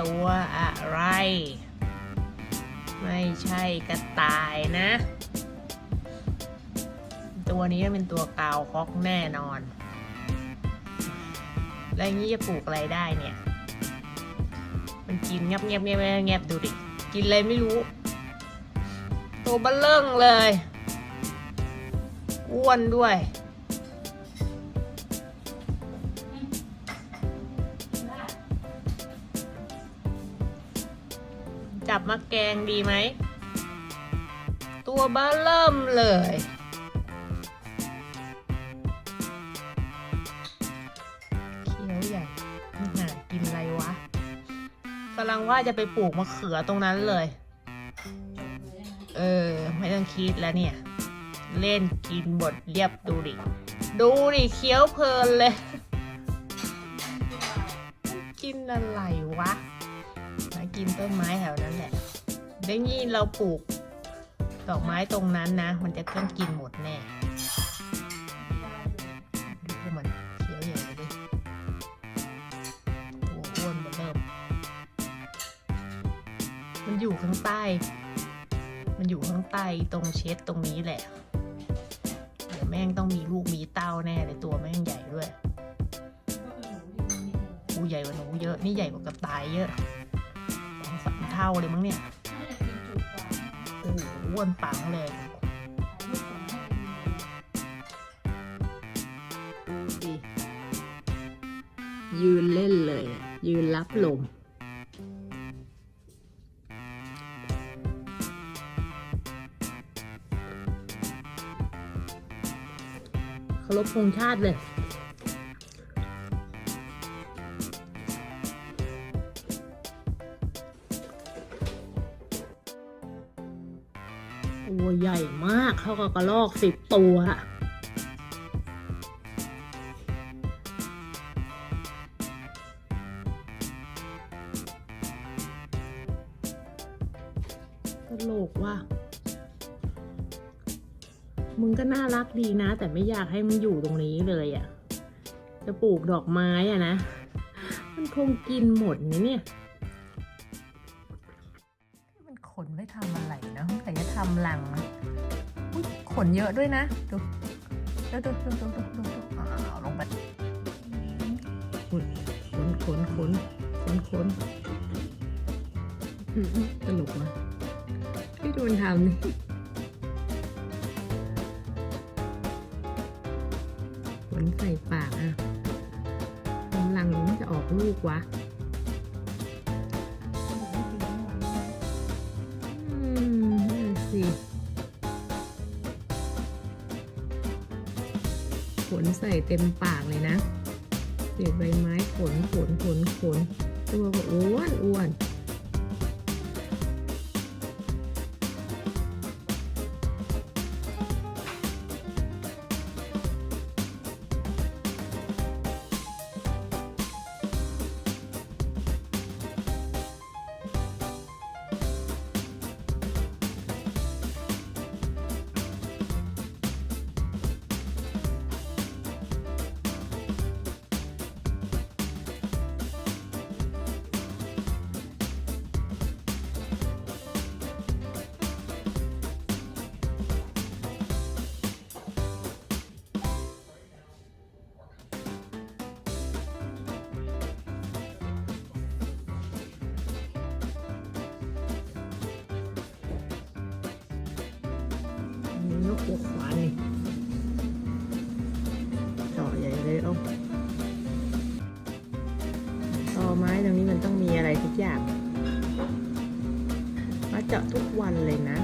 ตัวอะไร ไม่ใช่กระต่ายนะ ตัวนี้เป็นตัวกาวคอกแน่นอน แล้วอย่างนี้จะปลูกอะไรได้เนี่ย มันกินเงียบเงียบเงียบเงียบดูดิ กินอะไรไม่รู้ ตัวเบลเริ่งเลย อ้วนด้วย จับมาแกงดีไหม ตัวเบลเริ่มเลย เขียวใหญ่นี่หากินอะไรวะกำลังว่าจะไปปลูกมะเขือตรงนั้นเลย เออ ไม่ต้องคิดแล้วเนี่ย เล่นกินบทเรียบดูดิ ดูดิเคี้ยวเพลินเลย กินอะไรวะ กินต้นไม้แถวนั้นแหละเดี๋ยวนี้เราปลูกดอกไม้ตรงนั้นนะ มันจะต้องกินหมดแน่ดูมันเคี้ยวใหญ่เลยดิตัวอ้วนมาเริ่ม มันอยู่ข้างใต้ มันอยู่ข้างใต้ตรงเช็ดตรงนี้แหละเดี๋ยวแม่งต้องมีลูกมีเต้าแน่เลยตัวแม่งใหญ่ด้วย กูใหญ่กว่าหนูเยอะ นี่ใหญ่กว่ากระต่ายเยอะ เท่าเลยมั้งเนี่ยโอ้โหอ้วนปังเลยดูดิยืนเล่นเลยนะยืนรับลม เคารพธงชาติเลย ตัวใหญ่มากเข้ากับกระลอกสิบตัวอะตลกว่ะมึงก็น่ารักดีนะ แต่ไม่อยากให้มึงอยู่ตรงนี้เลยอะ่ะ จะปลูกดอกไม้อะนะ มันคงกินหมดนะเนี่ย ขนไว้ทำอะไรนะแต่งศัลยธหลังขนเยอะด้วยนะ ดูดูดูดูดูดูดูเลงไปขนขนขนขนขนตลกว่ะที่โดนทำนี่ขนใส่ปากอะกำลังมันจะออกลูกวะ ขนใส่เต็มปากเลยนะเศษใบไม้ขนขนขนขนตัวก็อ้วนอ้วนวน โอ้ขวานี่ต่อใหญ่เลยเอาต่อไม้ตรงนี้มันต้องมีอะไรทุกอย่าง มาเจาะทุกวันเลยนะ